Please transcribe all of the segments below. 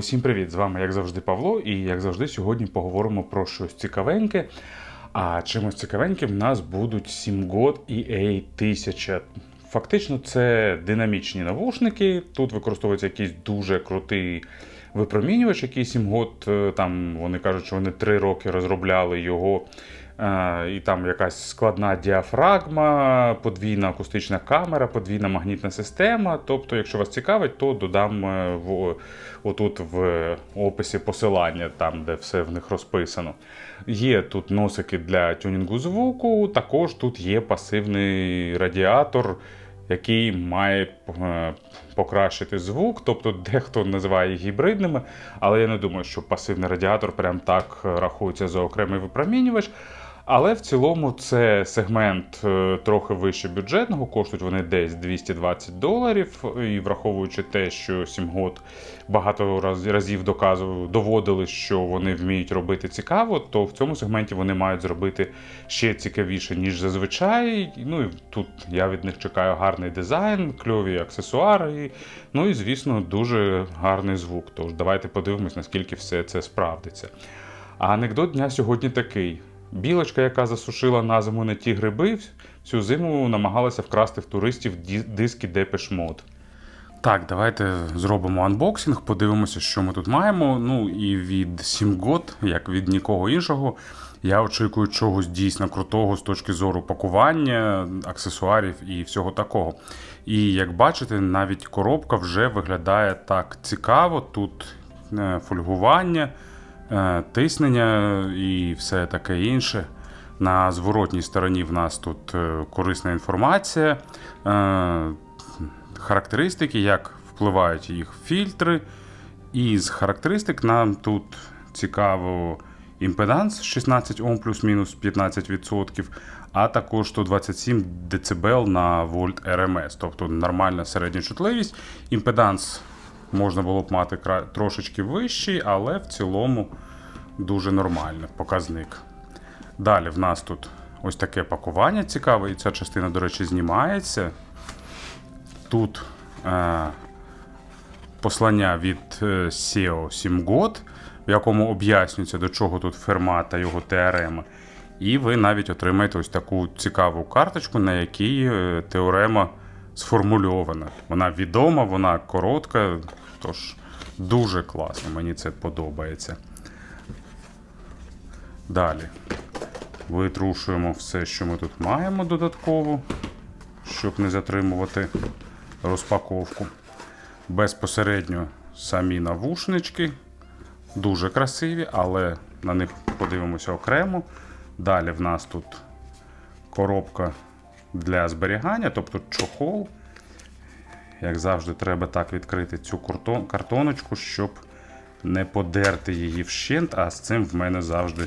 Усім привіт! З вами, як завжди, Павло, і як завжди, сьогодні поговоримо про щось цікавеньке. А чимось цікавеньким в нас будуть 7GOT EA1000. Фактично, це динамічні навушники. Тут використовується якийсь дуже крутий випромінювач, який 7GOT. е, Там вони кажуть, що вони 3 роки розробляли його. Е, І там якась складна діафрагма, подвійна акустична камера, подвійна магнітна система. Тобто, якщо вас цікавить, то додам е, в, отут в описі посилання, там, де все в них розписано. Є тут носики для тюнінгу звуку, також тут є пасивний радіатор. Який має е, покращити звук, тобто дехто називає їх гібридними, але я не думаю, що пасивний радіатор прям так рахується за окремий випромінювач. Але в цілому це сегмент е, трохи вище бюджетного, коштують вони десь 220 доларів. І враховуючи те, що 7GOT багато разів доказували, доводили, що вони вміють робити цікаво, то в цьому сегменті вони мають зробити ще цікавіше, ніж зазвичай. Ну і тут я від них чекаю гарний дизайн, кльові аксесуари, ну і звісно, дуже гарний звук. Тож давайте подивимось, наскільки все це справдиться. А анекдот дня сьогодні такий. Білочка, яка засушила на зиму не ті гриби, всю зиму намагалася вкрасти в туристів диски Depeche Mode. Так, давайте зробимо анбоксинг, подивимося, що ми тут маємо. Ну і від 7GOT, як від нікого іншого, я очікую чогось дійсно крутого з точки зору пакування, аксесуарів і всього такого. І як бачите, навіть коробка вже виглядає так цікаво. Тут е, фольгування, тиснення і все таке інше. На зворотній стороні в нас тут е, корисна інформація, е, характеристики, як впливають їх фільтри. І з характеристик нам тут цікаво імпеданс 16 Ом плюс-мінус 15%, а також 127 дБ на вольт РМС, тобто нормальна середня чутливість. Імпеданс можна було б мати трошечки вищий, але в цілому дуже нормальний показник. Далі в нас тут ось таке пакування цікаве, і ця частина, до речі, знімається. Тут е, послання від SEO 7GOT, в якому об'яснюється, до чого тут ферма та його теорема. І ви навіть отримаєте ось таку цікаву карточку, на якій е, теорема сформульована. Вона відома, вона коротка, тож дуже класно, мені це подобається. Далі витрушуємо все, що ми тут маємо додатково, щоб не затримувати розпаковку. Безпосередньо самі навушнички. Дуже красиві, але на них подивимося окремо. Далі в нас тут коробка для зберігання, тобто чохол. Як завжди, треба так відкрити цю картоночку, щоб не подерти її вщент, а з цим в мене завжди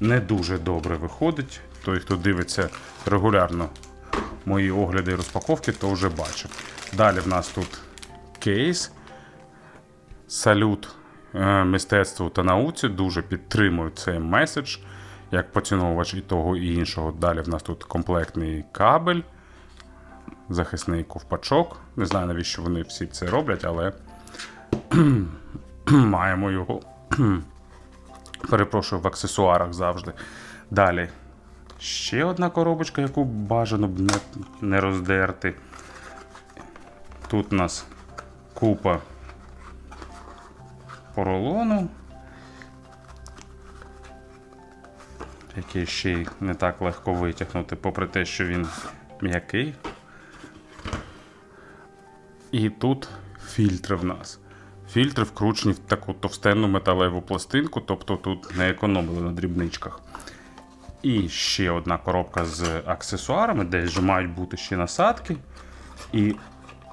не дуже добре виходить. Той, хто дивиться регулярно мої огляди і розпаковки, то вже бачив. Далі в нас тут кейс. Салют е, мистецтву та науці. Дуже підтримую цей меседж, як поціновувач і того і іншого. Далі в нас тут комплектний кабель, захисний ковпачок. Не знаю, навіщо вони всі це роблять, але маємо його. Перепрошую в аксесуарах завжди. Далі. Ще одна коробочка, яку бажано б не, не роздерти. Тут у нас купа поролону, який ще й не так легко витягнути, попри те, що він м'який. І тут фільтри в нас. Фільтри вкручені в таку товстенну металеву пластинку, тобто тут не економили на дрібничках. І ще одна коробка з аксесуарами, де вже мають бути ще насадки. І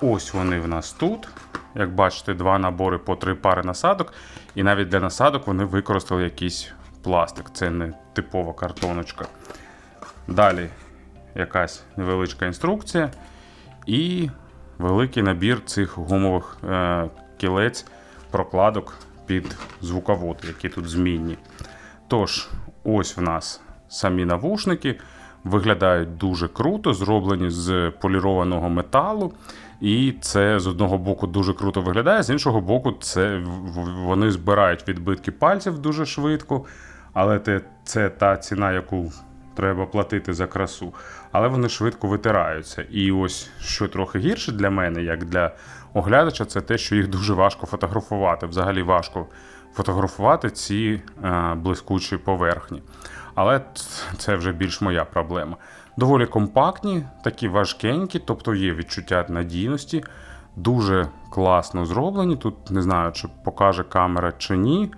ось вони в нас тут. Як бачите, два набори по три пари насадок. І навіть для насадок вони використали якийсь пластик. Це не типова картоночка. Далі якась невеличка інструкція. І великий набір цих гумових е, кілець прокладок під звуковод, які тут змінні. Тож, ось в нас самі навушники. Виглядають дуже круто, зроблені з полірованого металу. І це з одного боку дуже круто виглядає, з іншого боку, це вони збирають відбитки пальців дуже швидко, але це та ціна, яку треба платити за красу. Але вони швидко витираються. І ось що трохи гірше для мене, як для оглядача, це те, що їх дуже важко фотографувати. Взагалі важко фотографувати ці е, блискучі поверхні. Але це вже більш моя проблема. Доволі компактні, такі важкенькі, тобто є відчуття надійності, дуже класно зроблені. Тут не знаю, чи покаже камера чи ні.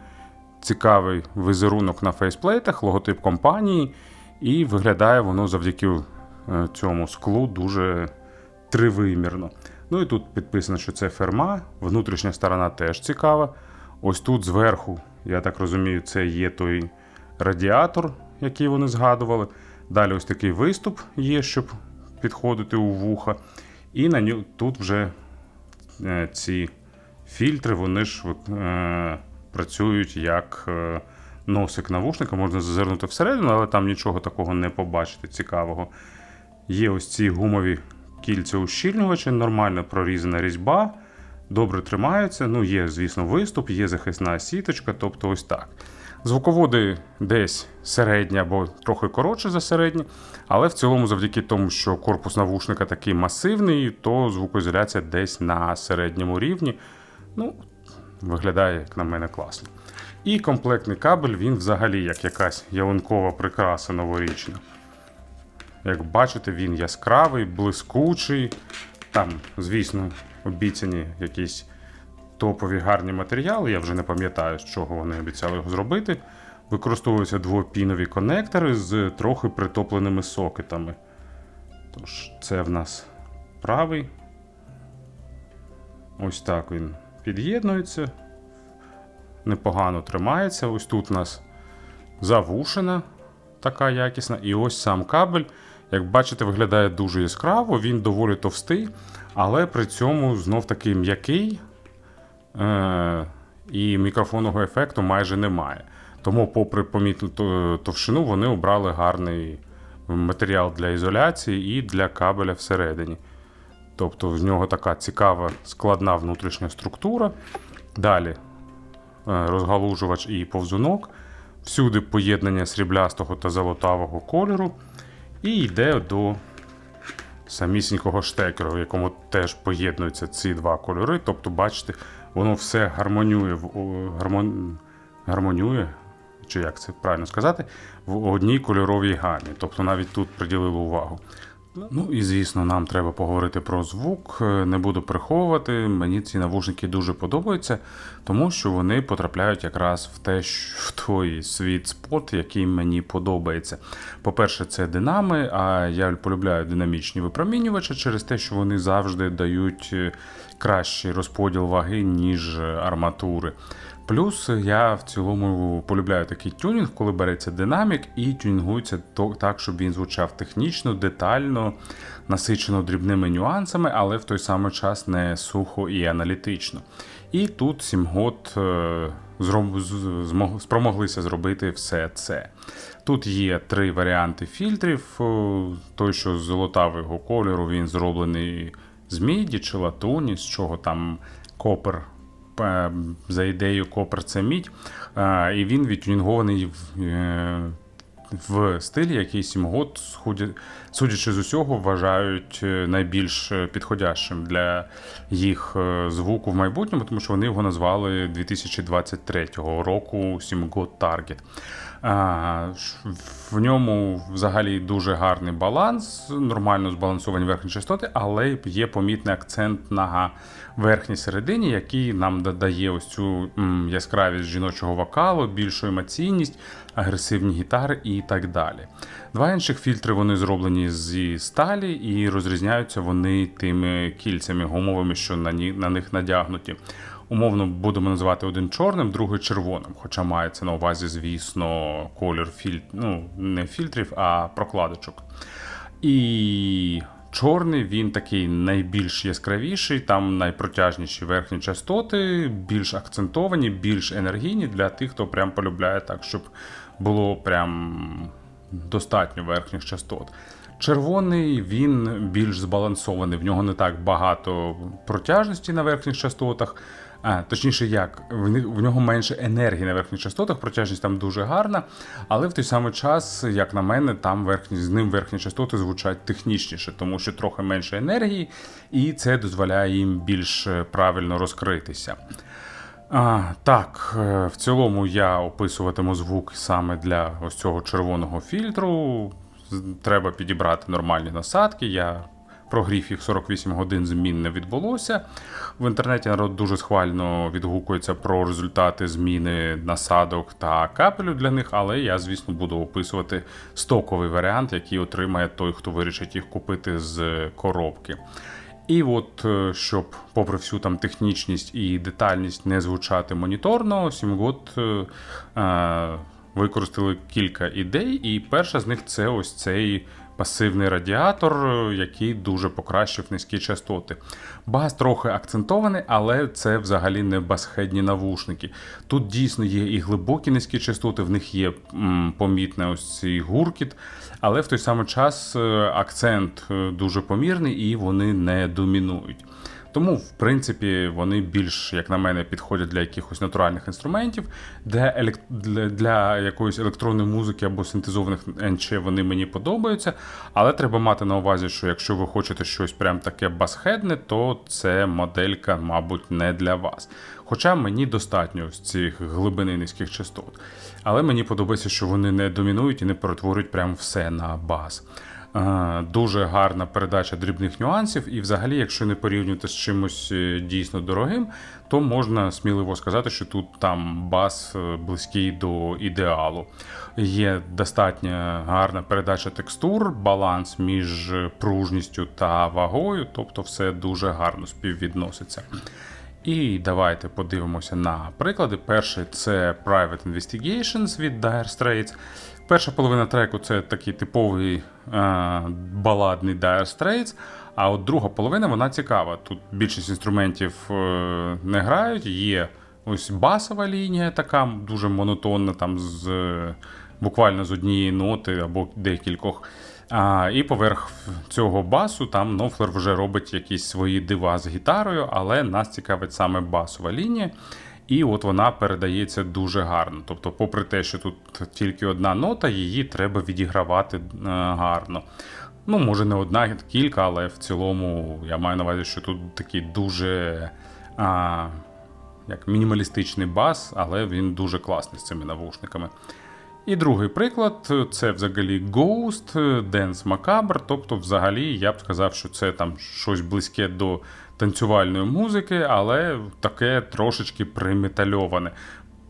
Цікавий візерунок на фейсплейтах, логотип компанії, і виглядає воно завдяки е, цьому склу дуже тривимірно. Ну і тут підписано, що це ферма, внутрішня сторона теж цікава. Ось тут зверху, я так розумію, це є той радіатор, який вони згадували. Далі ось такий виступ є, щоб підходити у вуха. І на ню тут вже е, ці фільтри, вони ж е, працюють як е, носик навушника. Можна зазирнути всередину, але там нічого такого не побачити цікавого. Є ось ці гумові кільця ущільнювачі, нормально прорізана різьба, добре тримаються. Ну, є, звісно, виступ, є захисна сіточка, тобто ось так. Звуководи десь середні або трохи коротше за середні, але в цілому, завдяки тому, що корпус навушника такий масивний, то звукоізоляція десь на середньому рівні. Ну, виглядає, як на мене, класно. І комплектний кабель, він взагалі як якась ялинкова прикраса новорічна. Як бачите, він яскравий, блискучий. Там, звісно, обіцяні якісь топові гарні матеріали. Я вже не пам'ятаю, з чого вони обіцяли його зробити. Використовуються двопінові конектори з трохи притопленими сокетами. Тож, це в нас правий. Ось так він під'єднується. Непогано тримається. Ось тут у нас завушена така якісна. І ось сам кабель, як бачите, виглядає дуже яскраво, він доволі товстий, але при цьому знов таки м'який. Е- і мікрофонного ефекту майже немає. Тому, попри помітну то- товщину, вони обрали гарний матеріал для ізоляції і для кабеля всередині. Тобто в нього така цікава складна внутрішня структура. Далі розгалужувач і повзунок. Всюди поєднання сріблястого та золотавого кольору. І йде до самісінького штекеру, в якому теж поєднуються ці два кольори. Тобто, бачите, воно все гармонює гармон, гармонює, чи як це правильно сказати, в одній кольоровій гамі. Тобто навіть тут приділили увагу. Ну і звісно, нам треба поговорити про звук. Е, Не буду приховувати. Мені ці навушники дуже подобаються, тому що вони потрапляють якраз в те, в той світ спот, який мені подобається. По-перше, це динами, а я полюбляю динамічні випромінювачі через те, що вони завжди дають е, кращий розподіл ваги, ніж е, арматури. Плюс я в цілому полюбляю такий тюнінг, коли береться динамік і тюнінгується так, щоб він звучав технічно, детально, насичено дрібними нюансами, але в той самий час не сухо і аналітично. І тут Сімгот е, спромоглися зробити все це. Тут є три варіанти фільтрів. Той, що з золотавого кольору, він зроблений з міді чи латуні, з чого там копер е, за ідеєю копер це мідь, і він відтюнінгований в, е, в стилі, який Сімгот, судячи з усього, вважають е, найбільш е, підходящим для їх звуку в майбутньому, тому що вони його назвали 2023 року Сімгот Target. В ньому взагалі дуже гарний баланс, нормально збалансовані верхні частоти, але є помітний акцент на верхній середині, який нам додає ось цю яскравість жіночого вокалу, більшу емоційність, агресивні гітари і так далі. Два інших фільтри вони зроблені зі сталі і розрізняються вони тими кільцями гумовими, що на них надягнуті. Умовно будемо називати один чорним, другий червоним. Хоча мається на увазі, звісно, колір філь... ну, не фільтрів, а прокладочок. І чорний він такий найбільш яскравіший, там найпротяжніші верхні частоти, більш акцентовані, більш енергійні для тих, хто прям полюбляє так, щоб було прям достатньо верхніх частот. Червоний він більш збалансований, в нього не так багато протяжності на верхніх частотах. А, точніше, як в нього менше енергії на верхніх частотах, протяжність там дуже гарна, але в той самий час, як на мене, там верхні, з ним верхні частоти звучать технічніше, тому що трохи менше енергії, і це дозволяє їм більш е, правильно розкритися. А, так, е, в цілому я описуватиму звук саме для ось цього червоного фільтру. Треба підібрати нормальні насадки. Я прогрів їх 48 годин, змін не відбулося. В інтернеті народ дуже схвально відгукується про результати зміни насадок та капелю для них, але я, звісно, буду описувати стоковий варіант, який отримає той, хто вирішить їх купити з коробки. І от, е, щоб, попри всю там технічність і детальність не звучати моніторно, Сімгот е, е, використали кілька ідей, і перша з них це ось цей пасивний радіатор, е, який дуже покращив низькі частоти. Бас трохи акцентований, але це взагалі не басхедні навушники. Тут дійсно є і глибокі низькі частоти, в них є м, помітний ось цей гуркіт, але в той самий час е, акцент е, дуже помірний і вони не домінують. Тому, в принципі, вони більш, як на мене, підходять для якихось натуральних інструментів, для, елек... для, для якоїсь електронної музики або синтезованих НЧ вони мені подобаються. Але треба мати на увазі, що якщо ви хочете щось прям таке басхедне, то це моделька, мабуть, не для вас. Хоча мені достатньо ось цих глибини низьких частот. Але мені подобається, що вони не домінують і не перетворюють прям все на бас. Е, Дуже гарна передача дрібних нюансів, і взагалі, якщо не порівнювати з чимось е, дійсно дорогим, то можна сміливо сказати, що тут там бас е, близький до ідеалу. Є достатньо гарна передача текстур, баланс між пружністю та вагою, тобто все дуже гарно співвідноситься. І давайте подивимося на приклади. Перший це Private Investigations від Dire Straits. Перша половина треку це такий типовий е, баладний Dire Straits, а от друга половина вона цікава. Тут більшість інструментів е, не грають, є ось басова лінія, така дуже монотонна, там з буквально з однієї ноти або декількох. А, і поверх цього басу там Нофлер вже робить якісь свої дива з гітарою, але нас цікавить саме басова лінія. І от вона передається дуже гарно. Тобто, попри те, що тут тільки одна нота, її треба відігравати е, гарно. Ну, може, не одна, кілька, але в цілому я маю на увазі, що тут такий дуже а, як мінімалістичний бас, але він дуже класний з цими навушниками. І другий приклад це взагалі Ghost, Dance Macabre. Тобто, взагалі, я б сказав, що це там щось близьке до танцювальної музики, але таке трошечки приметальоване.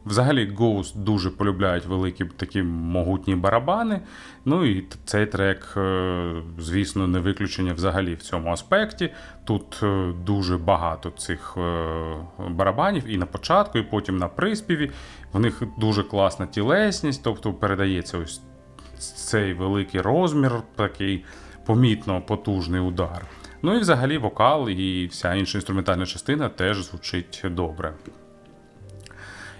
Взагалі, Ghost дуже полюбляють великі такі могутні барабани. Ну і цей трек, е, звісно, не виключення взагалі в цьому аспекті. Тут е, дуже багато цих е, барабанів і на початку, і потім на приспіві. В них дуже класна тілесність, тобто передається ось цей великий розмір, такий помітно потужний удар. Ну і взагалі вокал і вся інша інструментальна частина теж звучить добре.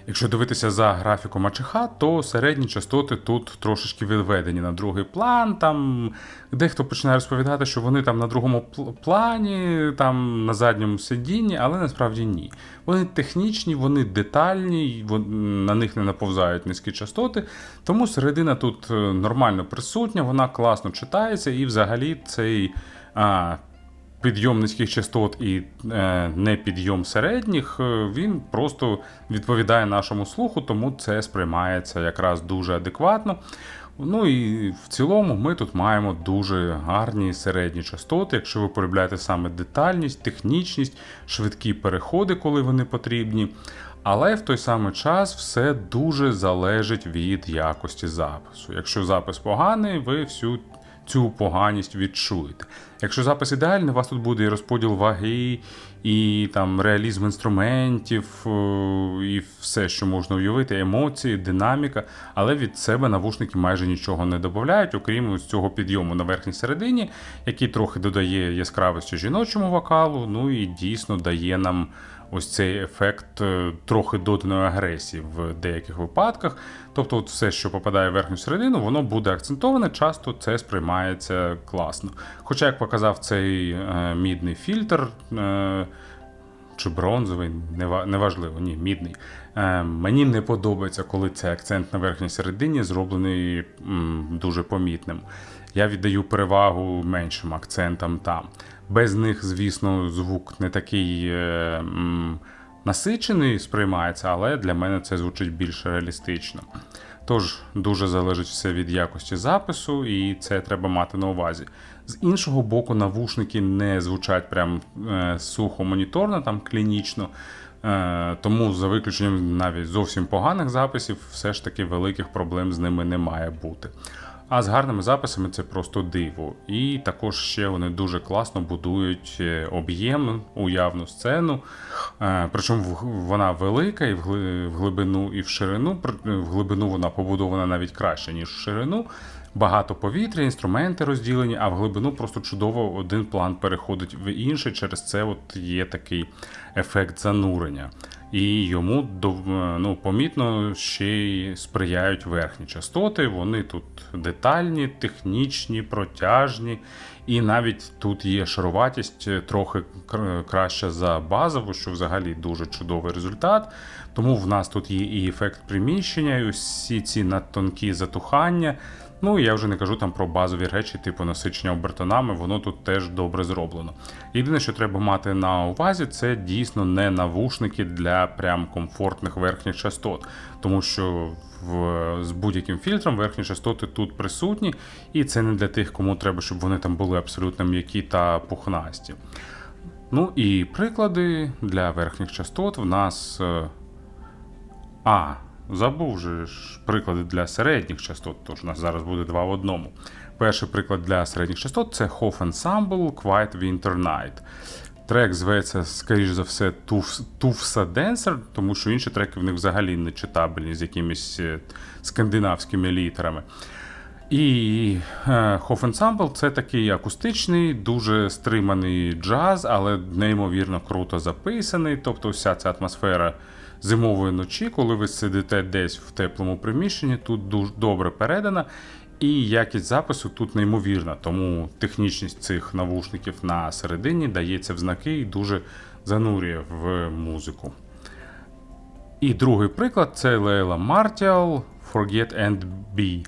Якщо дивитися за графіком АЧХ, то середні частоти тут трошечки відведені на другий план. Там дехто починає розповідати, що вони там на другому плані, там на задньому сидінні, але насправді ні. Вони технічні, вони детальні, на них не наповзають низькі частоти. Тому середина тут е, нормально присутня, вона класно читається, і взагалі цей. А, підйом низьких частот і е, не підйом середніх, е, він просто відповідає нашому слуху, тому це сприймається якраз дуже адекватно. Ну і в цілому ми тут маємо дуже гарні середні частоти, якщо ви полюбляєте саме детальність, технічність, швидкі переходи, коли вони потрібні. Але в той самий час все дуже залежить від якості запису. Якщо запис поганий, ви всю цю поганість відчуєте. Якщо запис ідеальний, у вас тут буде і розподіл ваги, і там реалізм інструментів, е, і все, що можна уявити, емоції, динаміка, але від себе навушники майже нічого не додають, окрім ось цього підйому на верхній середині, який трохи додає яскравості жіночому вокалу, ну і дійсно дає нам ось цей ефект е, трохи доданої агресії в деяких випадках. Тобто, от все, що попадає в верхню середину, воно буде акцентоване, часто це сприймається класно. Хоча, як показав цей е, мідний фільтр. Е, чи бронзовий, нева- неважливо, ні, мідний. Е, мені не подобається, коли цей акцент на верхній середині зроблений м, дуже помітним. Я віддаю перевагу меншим акцентам там. Без них, звісно, звук не такий е, м, насичений сприймається, але для мене це звучить більш реалістично. Тож дуже залежить все від якості запису, і це треба мати на увазі. З іншого боку, навушники не звучать прям е, сухо моніторно, там клінічно. Е, тому, за виключенням навіть зовсім поганих записів, все ж таки великих проблем з ними не має бути. А з гарними записами це просто диво. І також ще вони дуже класно будують е, об'єм, уявну сцену. Е, Причому вона велика і в глибину, і в ширину. В глибину вона побудована навіть краще, ніж в ширину. Багато повітря, інструменти розділені, а в глибину просто чудово один план переходить в інший. Через це от є такий ефект занурення. І йому ну, помітно ще й сприяють верхні частоти. Вони тут детальні, технічні, протяжні. І навіть тут є шаруватість е, трохи краща за базову, що взагалі дуже чудовий результат. Тому в нас тут є і ефект приміщення, і усі ці надтонкі затухання. Ну я вже не кажу там про базові речі, типу насичення обертонами, воно тут теж добре зроблено. Єдине, що треба мати на увазі, це дійсно не навушники для прям комфортних верхніх частот, тому що в, з будь-яким фільтром верхні частоти тут присутні, і це не для тих, кому треба, щоб вони там були абсолютно м'які та пухнасті. Ну і приклади для верхніх частот в нас. е, А, забув же ж приклади для середніх частот, тож у нас зараз буде два в одному. Перший приклад для середніх частот це Hof Ensemble Quiet Winter Night. Трек зветься, скоріш за все, Туфса Денсер, тому що інші треки в них взагалі не читабельні з якимись е, скандинавськими літерами. І е, Ensemble – це такий акустичний, дуже стриманий джаз, але неймовірно круто записаний. Тобто вся ця атмосфера зимової ночі, коли ви сидите десь в теплому приміщенні, тут дуже добре передана. І якість запису тут неймовірна, тому технічність цих навушників на середині дається в знаки і дуже занурює в музику. І другий приклад це Лейла Мартіал Forget and Be.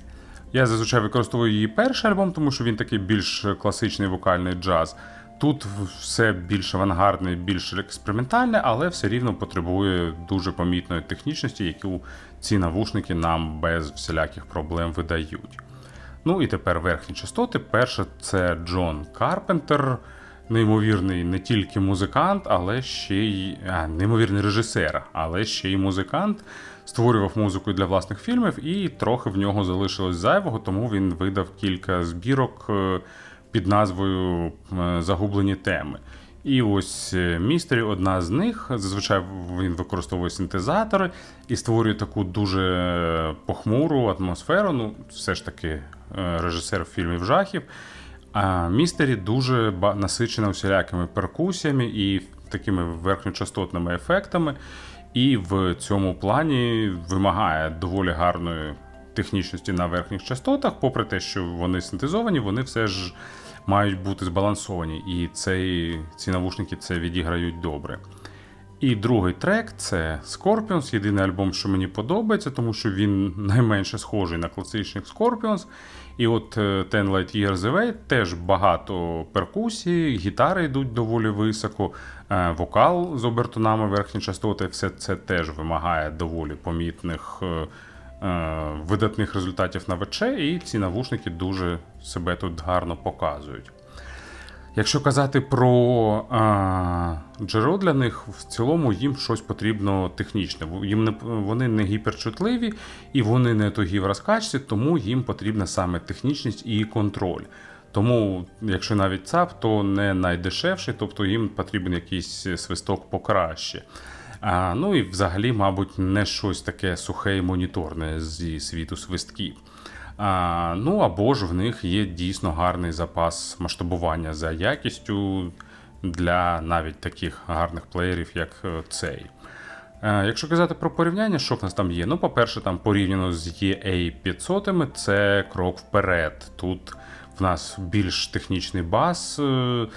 Я зазвичай використовую її перший альбом, тому що він такий більш класичний вокальний джаз. Тут все більш авангардне, більш експериментальне, але все рівно потребує дуже помітної технічності, яку ці навушники нам без всіляких проблем видають. Ну і тепер верхні частоти. Перше це Джон Карпентер, неймовірний не тільки музикант, але ще й а, неймовірний режисер, але ще й музикант. Створював музику для власних фільмів, і трохи в нього залишилось зайвого, тому він видав кілька збірок е, під назвою е, Загублені теми. І ось е, Містері одна з них. Зазвичай він використовує синтезатори і створює таку дуже похмуру атмосферу. Ну, все ж таки, режисер фільмів жахів. А Містері дуже насичена всілякими перкусіями і такими верхньочастотними ефектами. І в цьому плані вимагає доволі гарної технічності на верхніх частотах, попри те, що вони синтезовані, вони все ж мають бути збалансовані, і цей, ці навушники це відіграють добре. І другий трек це Scorpions, єдиний альбом, що мені подобається, тому що він найменше схожий на класичних Scorpions. І от е, Ten Light Years Away теж багато перкусії, гітари йдуть доволі високо, е, вокал з обертонами верхні частоти, все це теж вимагає доволі помітних е, видатних результатів на ВЧ, і ці навушники дуже себе тут гарно показують. Якщо казати про а, джерело для них, в цілому їм щось потрібно технічне. Їм не вони не гіперчутливі і вони не тугі в розкачці, тому їм потрібна саме технічність і контроль. Тому, якщо навіть ЦАП, то не найдешевший, тобто їм потрібен якийсь свисток покраще. А, ну і взагалі, мабуть, не щось таке сухе і моніторне зі світу свистків. А, ну або ж в них є дійсно гарний запас масштабування за якістю, для навіть таких гарних плеєрів, як е, цей. Е, Якщо казати про порівняння, що в нас там є? Ну, по-перше, там порівняно з EA 500, це крок вперед. Тут в нас більш технічний бас, е,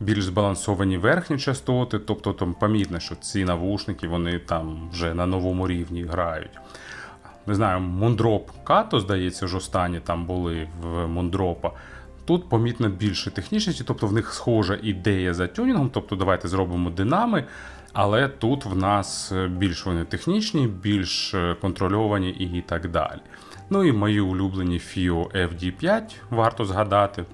більш збалансовані верхні частоти, тобто там помітно, що ці навушники вони там вже на новому рівні грають. Не знаю, Мундроп Като, здається, ж останні там були в Мундропа. Тут помітно більше технічності, тобто в них схожа ідея за тюнінгом, тобто давайте зробимо динами, але тут в нас більш вони технічні, більш е, контрольовані і так далі. Ну і мої улюблені FIO FD5 варто згадати.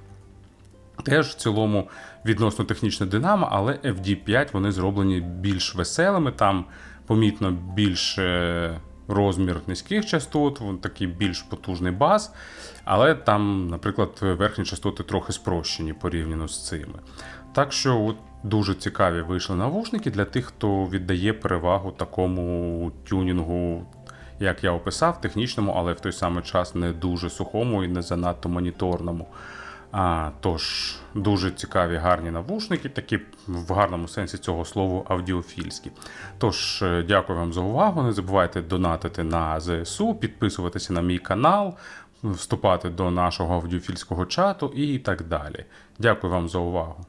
Теж в цілому відносно технічна динамо, але FD5 вони зроблені більш веселими, там помітно більше розмір низьких частот, вон такий більш потужний бас. Але там, наприклад, верхні частоти трохи спрощені порівняно з цими. Так що от дуже цікаві вийшли навушники для тих, хто віддає перевагу такому тюнінгу, як я описав, технічному, але в той самий час не дуже сухому і не занадто моніторному. А, тож, дуже цікаві, гарні навушники, такі в гарному сенсі цього слова аудіофільські. Тож, е, дякую вам за увагу. Не забувайте донатити на ЗСУ, підписуватися на мій канал, вступати до нашого аудіофільського чату і так далі. Дякую вам за увагу.